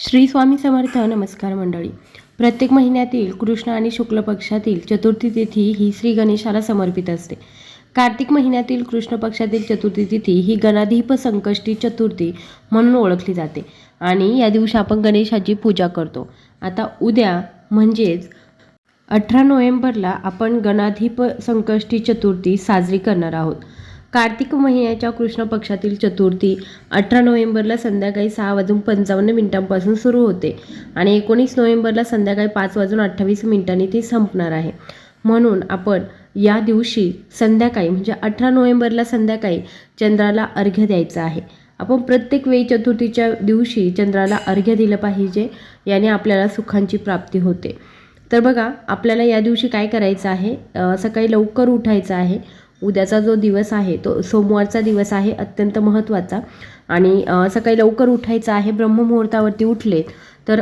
श्री स्वामी समर्थ नमस्कार मंडळी. प्रत्येक महिन्यातील कृष्ण आणि शुक्ल पक्षातील चतुर्थी तिथी ही श्री गणेशाला समर्पित असते. कार्तिक महिन्यातील कृष्ण पक्षातील चतुर्थी तिथी ही गणाधीप संकष्टी चतुर्थी म्हणून ओळखली जाते आणि या दिवशी आपण गणेशाची पूजा करतो. आता उद्या म्हणजेच अठरा नोव्हेंबरला आपण गणाधीप संकष्टी चतुर्थी साजरी करणार आहोत. कार्तिक महिन्याच्या कृष्ण पक्षातील चतुर्थी अठरा नोव्हेंबरला संध्याकाळी सहा वाजून पंचावन्न मिनिटांपासून सुरू होते आणि एकोणीस नोव्हेंबरला संध्याकाळी पाच वाजून अठ्ठावीस मिनिटांनी ती संपणार आहे. म्हणून आपण या दिवशी संध्याकाळी म्हणजे अठरा नोव्हेंबरला संध्याकाळी चंद्राला अर्घ्य द्यायचं आहे. आपण प्रत्येक वेळी चतुर्थीच्या दिवशी चंद्राला अर्घ्य दिलं पाहिजे याने आपल्याला सुखांची प्राप्ती होते. तर बघा आपल्याला या दिवशी काय करायचं आहे? सकाळी लवकर उठायचं आहे. उद्याचा जो दिवस आहे तो सोमवारचा दिवस आहे अत्यंत महत्त्वाचा. आणि सकाळी लवकर उठायचं आहे ब्रह्ममुहूर्तावरती उठले तर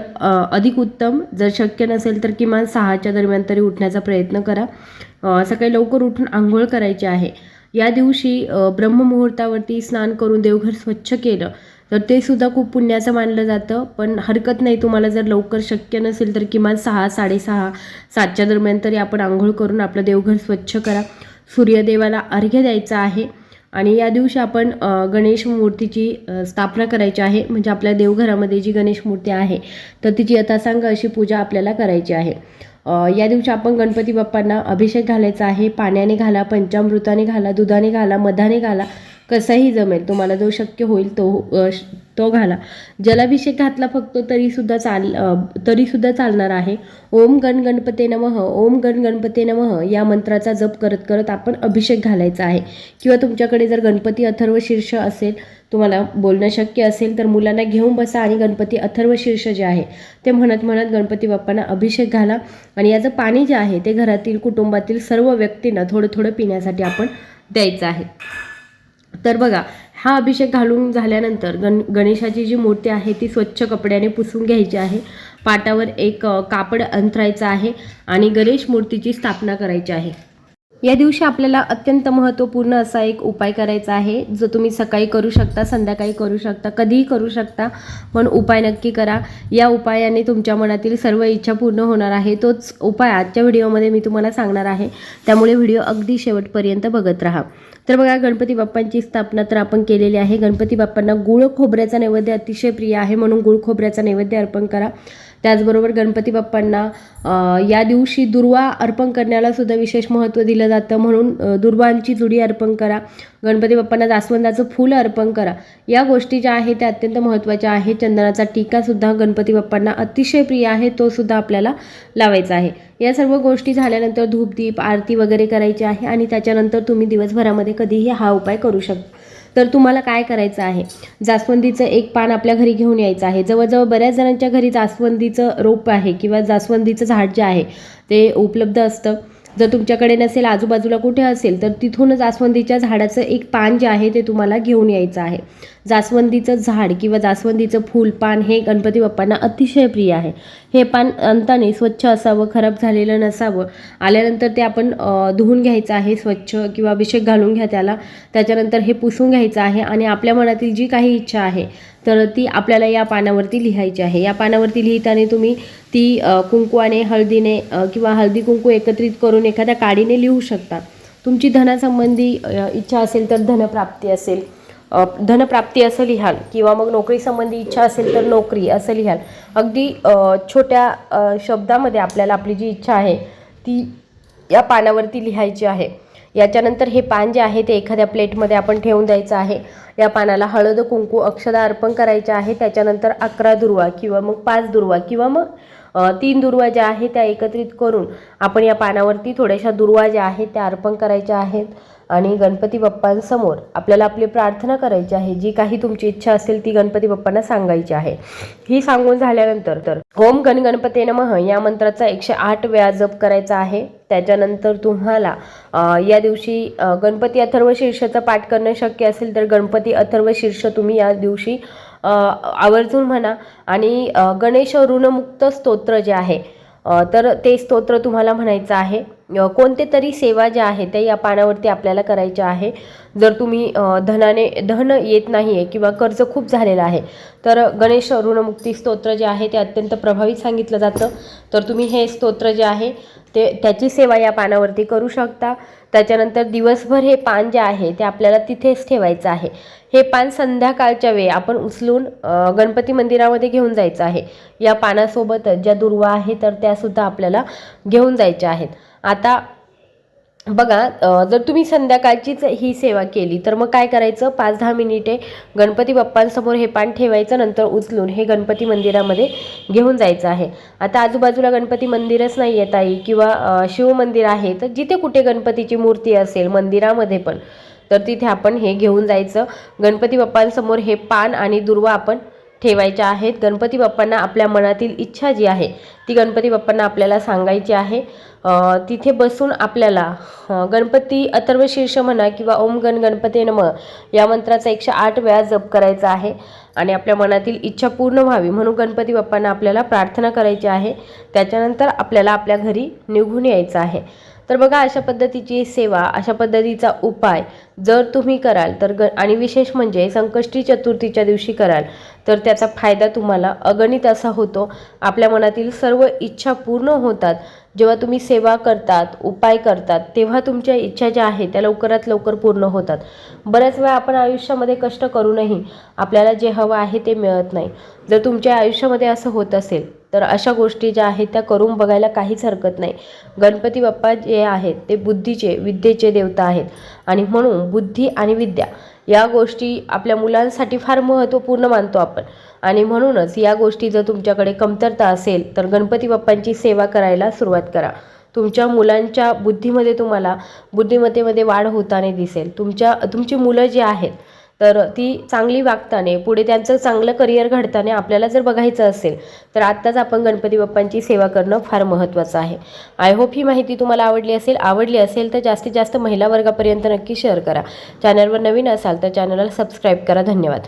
अधिक उत्तम. जर शक्य नसेल तर किमान सहाच्या दरम्यान तरी उठण्याचा प्रयत्न करा. सकाळी लवकर उठून आंघोळ करायची आहे. या दिवशी ब्रह्ममुहूर्तावरती स्नान करून देवघर स्वच्छ केलं तर ते सुद्धा खूप पुण्याचं मानलं जातं. पण हरकत नाही तुम्हाला जर लवकर शक्य नसेल तर किमान सहा साडेसहा सातच्या दरम्यान तरी आपण आंघोळ करून आपलं देवघर स्वच्छ करा. सूर्यदेवाला अर्घ्य द्यायचा आहे. आणि या दिवशी आपण गणेश मूर्तीची स्थापना करायची आहे. म्हणजे आपल्या देवघरामध्ये जी गणेश मूर्ती आहे तर तिची यथासांग अशी पूजा आपल्याला करायची आहे. या दिवशी आपण गणपती बाप्पांना अभिषेक घालायचा आहे. पाण्याने घाला पंचामृताने घाला दुधाने घाला मधाने घाला. कसाही जमेल तुम्हाला जो शक्य होईल तो तो घाला. जलाभिषेक घातला फक्त तरीसुद्धा चाल तरीसुद्धा चालणार आहे. ओम गण गणपते नमः ओम गण गणपते नमः या मंत्राचा जप करत करत आपण अभिषेक घालायचा आहे. किंवा तुमच्याकडे जर गणपती अथर्व शीर्ष असेल तुम्हाला बोलणं शक्य असेल तर मुलांना घेऊन बसा आणि गणपती अथर्व शीर्ष जे आहे ते म्हणत म्हणत गणपती बाप्पांना अभिषेक घाला. आणि याचं पाणी जे आहे ते घरातील कुटुंबातील सर्व व्यक्तींना थोडं थोडं पिण्यासाठी आपण द्यायचं आहे. तर बघा हा अभिषेक घालून झाल्यानंतर गण गणेशाची जी मूर्ती आहे ती स्वच्छ कपड्याने पुसून घ्यायची आहे. पाटावर एक कापड अंथरायचं आहे आणि गणेश मूर्तीची स्थापना करायची आहे. या दिवशी आपल्याला अत्यंत महत्त्वपूर्ण असा एक उपाय करायचा आहे जो तुम्ही सकाळी करू शकता संध्याकाळी करू शकता कधीही करू शकता पण उपाय नक्की करा. या उपायाने तुमच्या मनातील सर्व इच्छा पूर्ण होणार आहे. तोच उपाय आजच्या व्हिडिओमध्ये मी तुम्हाला सांगणार आहे. त्यामुळे व्हिडिओ अगदी शेवटपर्यंत बघत राहा. तर बघा गणपती बाप्पांची स्थापना तर आपण केलेली आहे. गणपती बाप्पांना गुळ खोबऱ्याचा नैवेद्य अतिशय प्रिय आहे म्हणून गुळ खोबऱ्याचा नैवेद्य अर्पण करा. त्याचबरोबर गणपती बाप्पांना या दिवशी दुर्वा अर्पण करण्याला सुद्धा विशेष महत्त्व दिलं जातं. म्हणून दुर्वांची जुडी अर्पण करा. गणपती बाप्पांना जास्वंदाचं फूल अर्पण करा. या गोष्टी ज्या आहेत त्या अत्यंत महत्त्वाच्या आहेत. चंदनाचा टीकासुद्धा गणपती बाप्पांना अतिशय प्रिय आहे. तो सुद्धा आपल्याला लावायचा आहे. या सर्व गोष्टी झाल्यानंतर धूपदीप आरती वगैरे करायची आहे आणि त्याच्यानंतर तुम्ही दिवसभरामध्ये कधीही हा उपाय करू शकता. तर तुम्हाला काय करायचं आहे? जास्वंदीचं एक पान आपल्या घरी घेऊन यायचं आहे. जवळजवळ बऱ्याच जणांच्या घरी जास्वंदीचं रोप आहे किंवा जास्वंदीचं झाड जे आहे ते उपलब्ध असतं. जर तुमच्याकडे नसेल आजूबाजूला कुठे असेल तर तिथून जास्वंदीच्या झाडाचं एक पान जे आहे ते तुम्हाला घेऊन यायचं आहे. जास्वंदीचं झाड किंवा जास्वंदीचं फूल पान हे गणपती बाप्पांना अतिशय प्रिय आहे. हे पान अंताने स्वच्छ असावं खराब झालेलं नसावं आल्यानंतर ते आपण धुवून घ्यायचं आहे स्वच्छ किंवा अभिषेक घालून घ्या त्याला त्याच्यानंतर हे पुसून घ्यायचं आहे आणि आपल्या मनातील जी काही इच्छा आहे तर ती आपल्याला या पानावरती लिहायची आहे. या पानावरती लिहिताना तुम्ही ती अ, कुंकवाने हळदीने किंवा हळदी कुंकू एकत्रित करून एखाद्या काडीने लिहू शकता. तुमची धनासंबंधी इच्छा असेल तर धनप्राप्ती असेल. धनप्राप्ती असं लिहाल किंवा मग नोकरीसंबंधी इच्छा असेल तर नोकरी असं लिहाल. अगदी छोट्या शब्दामध्ये आपल्याला आपली जी इच्छा आहे ती या पानावरती लिहायची आहे. याच्यानंतर हे पान जे आहे ते एखाद्या प्लेटमध्ये आपण ठेवून द्यायचं आहे. या पानाला हळद कुंकू अक्षदा अर्पण करायचे आहे. त्याच्यानंतर अकरा दुर्वा किंवा मग पाच दुर्वा किंवा मग तीन दुर्वा ज्या आहेत त्या एकत्रित करून आपण या पानावरती थोड्याशा दुर्वा ज्या आहेत त्या अर्पण करायच्या आहेत आणि गणपती बाप्पांसमोर आपल्याला आपली प्रार्थना करायची आहे. जी काही तुमची इच्छा असेल ती गणपती बाप्पांना सांगायची आहे. ही सांगून झाल्यानंतर तर ओम गण गणपती नमः या मंत्राचा एकशे आठ वेळा जप करायचा आहे. त्याच्यानंतर तुम्हाला या दिवशी गणपती अथर्व शीर्षाचा पाठ करणं शक्य असेल तर गणपती अथर्व शीर्ष तुम्ही या दिवशी आवर्जून म्हणा आणि गणेश ऋणमुक्त स्तोत्र जे आहे तर ते स्तोत्र तुम्हाला म्हणायचं आहे. कोणते तरी सेवा ज्या आहे त्या या पानावरती आपल्याला करायच्या आहे. जर तुम्ही धनाने धन येत नाही आहे किंवा कर्ज खूप झालेलं आहे तर गणेश ऋणमुक्ती स्तोत्र जे आहे ते अत्यंत प्रभावित सांगितलं जातं. तर तुम्ही हे स्तोत्र जे आहे ते त्याची सेवा या पानावरती करू शकता. त्याच्यानंतर दिवसभर हे पान जे आहे ते आपल्याला तिथेच ठेवायचं आहे. हे पान संध्याकाळच्या वेळी आपण उचलून गणपती मंदिरामध्ये घेऊन जायचं आहे. या पानासोबतच ज्या दुर्वा आहे तर त्यासुद्धा आपल्याला घेऊन जायच्या आहेत. आता बघा जर तुम्ही संध्याकाळचीच ही सेवा केली तर मग काय करायचं? पाच दहा मिनिटे गणपती बाप्पांसमोर हे पान ठेवायचं नंतर उचलून हे गणपती मंदिरामध्ये घेऊन जायचं आहे. आता आजूबाजूला गणपती मंदिरच नाही येत आहे किंवा शिवमंदिर आहे तर जिथे कुठे गणपतीची मूर्ती असेल मंदिरामध्ये पण तर तिथे आपण हे घेऊन जायचं. गणपती बाप्पांसमोर हे पान आणि दुर्वा आपण ठेवायच्या आहेत. गणपती बाप्पांना आपल्या मनातील इच्छा जी आहे ती गणपती बाप्पांना आपल्याला सांगायची आहे. तिथे बसून आपल्याला गणपती अथर्व शीर्ष म्हणा किंवा ओम गण गणपती नम या मंत्राचा एकशे आठ वेळा जप करायचा आहे आणि आपल्या मनातील इच्छा पूर्ण व्हावी म्हणून गणपती बाप्पांना आपल्याला प्रार्थना करायची आहे. त्याच्यानंतर आपल्याला आपल्या घरी निघून यायचं आहे. तर बघा अशा पद्धतीची सेवा अशा पद्धतीचा उपाय जर तुम्ही कराल तर ग आणि विशेष म्हणजे संकष्टी चतुर्थीच्या दिवशी कराल तर त्याचा फायदा तुम्हाला अगणित असा होतो. आपल्या मनातील सर्व इच्छा पूर्ण होतात. जेव्हा तुम्ही सेवा करतात उपाय करतात तेव्हा तुमच्या इच्छा ज्या आहेत त्या लवकरात लवकर पूर्ण होतात. बऱ्याच वेळा आपण आयुष्यामध्ये कष्ट करूनही आपल्याला जे हवं आहे ते मिळत नाही. जर तुमच्या आयुष्यामध्ये असं होत असेल तर अशा गोष्टी ज्या आहेत त्या करून बघायला काहीच हरकत नाही. गणपती बाप्पा जे आहेत ते बुद्धीचे विद्येचे देवता आहेत. आणि म्हणून बुद्धी आणि विद्या या गोष्टी आपल्या मुलांसाठी फार महत्त्वपूर्ण मानतो आपण. आणि म्हणूनच या गोष्टी जर तुमच्याकडे कमतरता असेल तर गणपती बाप्पांची सेवा करायला सुरुवात करा. तुमच्या मुलांच्या बुद्धीमध्ये तुम्हाला बुद्धिमत्तेमध्ये वाढ होताना दिसेल. तुमच्या तुमची मुलं जी आहेत तर ती चांगली वागताने पुढे त्यांचं चांगलं करिअर घडताना आपल्याला जर बघायचं असेल तर आत्ताच आपण गणपती बाप्पांची सेवा करणं फार महत्त्वाचं आहे. आय होप ही माहिती तुम्हाला आवडली असेल. आवडली असेल तर जास्तीत जास्त महिला वर्गापर्यंत नक्की शेअर करा. चॅनलवर नवीन असाल तर चॅनलला सबस्क्राईब करा. धन्यवाद.